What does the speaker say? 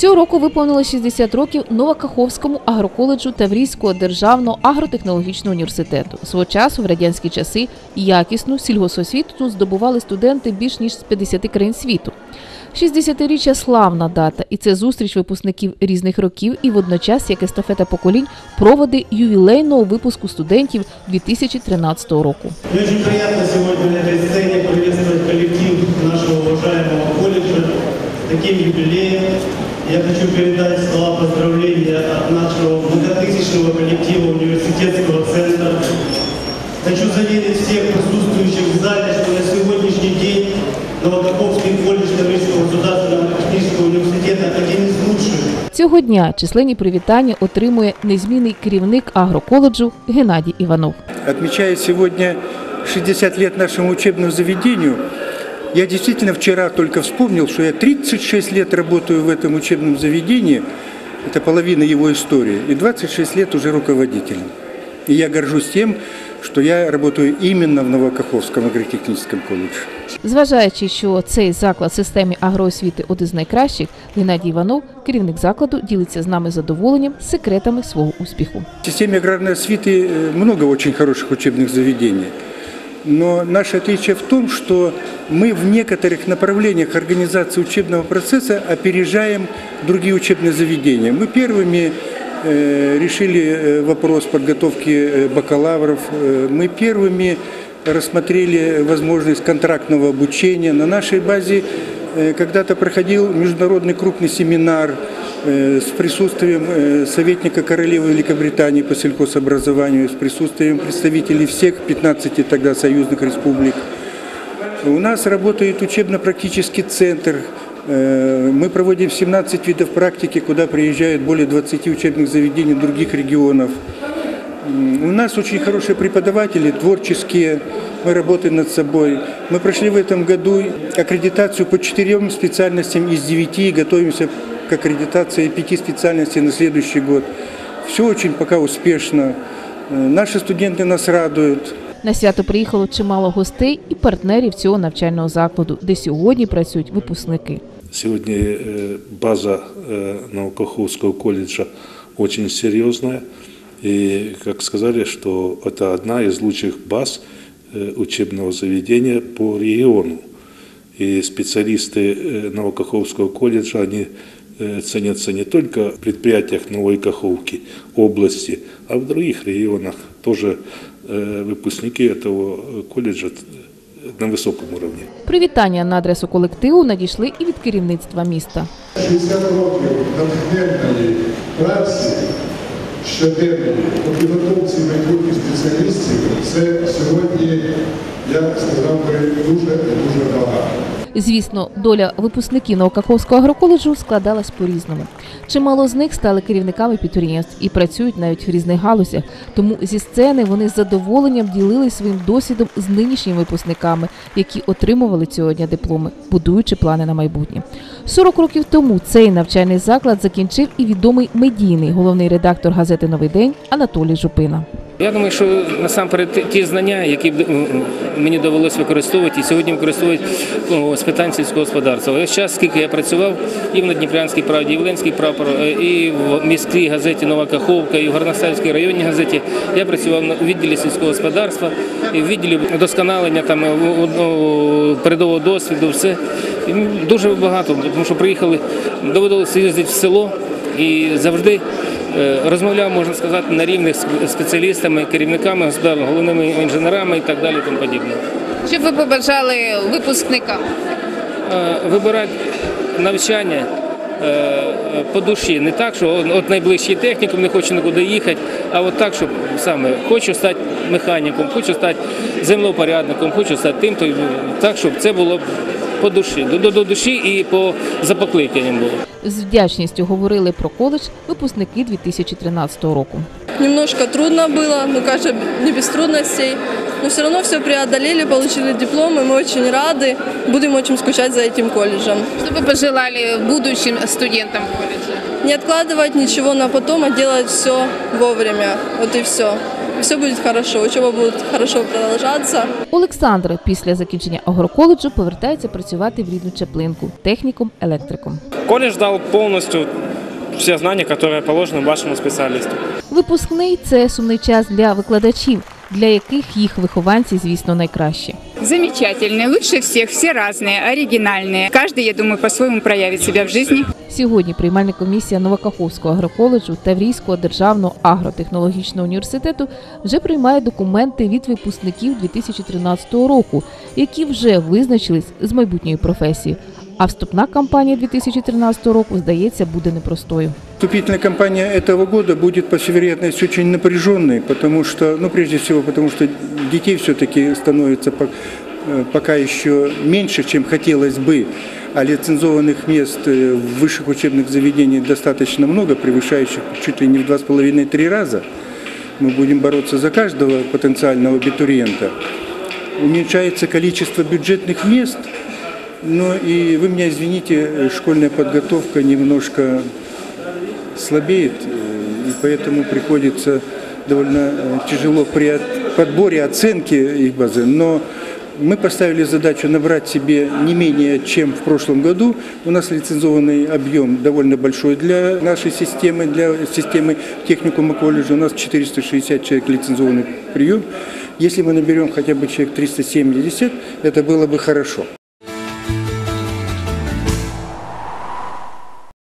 Цього року виповнило 60 років Новокаховському агроколеджу Таврійського державного агротехнологічного університету. Свого часу в радянські часи якісну сільгососвіту здобували студенти більш ніж з 50 країн світу. 60-річчя – славна дата, і це зустріч випускників різних років і водночас як естафета поколінь проводи ювілейного випуску студентів 2013 року. Очень приятно сегодня на этой сцене приветствовать коллектив нашего уважаемого колледжа таким юбилеем. Я хочу передать слова поздравления от нашего многотысячного коллектива университетского центра. Хочу заверить всех присутствующих в зале, что на сегодняшний день Новокаховский колледж Таврического государственного технического университета один из лучших Цього дня численні привітання отримує незмінний керівник агроколеджу Геннадій Іванов. Отмечая сегодня 60 лет нашему учебному заведению, я действительно вчера только вспомнил, что я 36 лет работаю в этом учебном заведении, это половина его истории, и 26 лет уже руководителем. И я горжусь тем, что я работаю именно в Новокаховском агротехническом колледже. Зважаючи, що цей заклад в системі агроосвіти один з найкращих, Геннадій Іванов, керівник закладу, ділиться з нами задоволенням секретами свого успіху. В системе аграрной освиты э, много очень хороших учебных заведений. Но наше отличие в том, что мы в некоторых направлениях организации учебного процесса опережаем другие учебные заведения. Мы первыми э, решили э, вопрос подготовки э, бакалавров, мы первыми рассмотрели возможность контрактного обучения. На нашей базе когда-то проходил международный крупный семинар э, с присутствием э, советника королевы Великобритании по сельхозобразованию, с присутствием представителей всех 15 тогда союзных республик. У нас работает учебно-практический центр. Э, Мы проводим 17 видов практики, куда приезжают более 20 учебных заведений других регионов. М, У нас очень хорошие преподаватели, творческие, мы работаем над собой. Мы прошли в этом году аккредитацию по четырем специальностям из девяти и готовимся к аккредитации пяти специальностей на следующий год. Все очень пока успешно. Э, Наши студенты нас радуют. На свято приїхало чимало гостей і партнерів цього навчального закладу, де сьогодні працюють випускники. Сегодня э, база э, Наукоховского колледжа очень серьезная. И, как сказали, что это одна из лучших баз э, учебного заведения по региону. И специалисты э, Новокаховского колледжа, они э, ценятся не только в предприятиях Новой Каховки, области, а в других регионах. Тоже э, выпускники этого э, колледжа э, на высоком уровне. Привітання на адресу колективу надійшли і від керівництва міста. 60 років натхненної праці щоденної по підготовці майбутніх спеціалістів це сьогодні, я сказав би, дуже дуже багато. Звісно, доля випускників Новокаховського агроколеджу складалась по-різному. Чимало з них стали керівниками підприємств і працюють навіть в різних галузях. Тому зі сцени вони з задоволенням ділились своїм досвідом з нинішніми випускниками, які отримували цього дня дипломи, будуючи плани на майбутнє. 40 років тому цей навчальний заклад закінчив і відомий медійний головний редактор газети Новий день Анатолій Жупина. Я думаю, що насамперед ті- знання, які мені довелося використовувати, і сьогодні використовують ну, з питань сільського господарства. Весь час, скільки я працював і в Надніпрянській правді, і в Ленський прапор, е, і в міській газеті Нова Каховка, і в Горностаївській районній газеті, я працював у відділі сільського господарства, і в відділі вдосконалення там, е, ну, передового досвіду, все. І дуже багато, тому що приїхали, доводилося їздити в село і завжди Розмовляв, можна сказати, на рівних з спеціалістами, керівниками головними інженерами і так далі. і Тому подібне. Що б ви побажали випускникам? Е, Вибирати навчання е, по душі, не так, що от найближчий технікум, не хочу нікуди їхати, а от так, щоб саме хочу стати механіком, хочу стати землеупорядником, хочу стати тим, то так, щоб це було по душі, до, до, до душі і по за покликанням було. З вдячністю говорили про коледж випускники 2013 року. Немножко трудно было, но, кажется, не без трудностей. Но все равно все преодолели, получили диплом, и мы очень рады. Будем очень скучать за этим колледжем. Что бы пожелали будущим студентам колледжа? Не откладывать ничего на потом, а делать все вовремя. Вот и все. все буде хорошо, учоба буде хорошо продовжатися. Олександр після закінчення агроколеджу повертається працювати в рідну Чаплинку техніком електриком. Коледж дав повністю всі знання, які положені вашому спеціалісту. Випускний це сумний час для викладачів, для яких їх вихованці, звісно, найкращі. Замечательные, лучше всех, все разные, оригинальные. Каждый, я думаю, по-своему проявит себя в жизни. Сьогодні приймальна комісія Новокаховського агроколеджу Таврійського державного агротехнологічного університету вже приймає документи від випускників 2013 року, які вже визначились з майбутньою професією. А вступна кампанія 2013 року, здається, буде непростою. Вступительная кампания этого года будет, по всей вероятности, очень напряженной, потому что, ну, прежде всего, потому что детей все-таки становится э, пока еще меньше, чем хотелось бы, а лицензованных мест э, в высших учебных заведениях достаточно много, превышающих чуть ли не в 2,5-3 раза. Мы будем бороться за каждого потенциального абитуриента. Уменьшается количество бюджетных мест, но и вы меня извините, э, школьная подготовка немножко слабеет, э, и поэтому приходится довольно э, тяжело при подборе оценки их базы, но мы поставили задачу набрать себе не менее, чем в прошлом году. У нас лицензованный объем довольно большой для нашей системы, для системы техникума колледжа. У нас 460 человек лицензованный прием. Если мы наберем хотя бы человек 370, это было бы хорошо.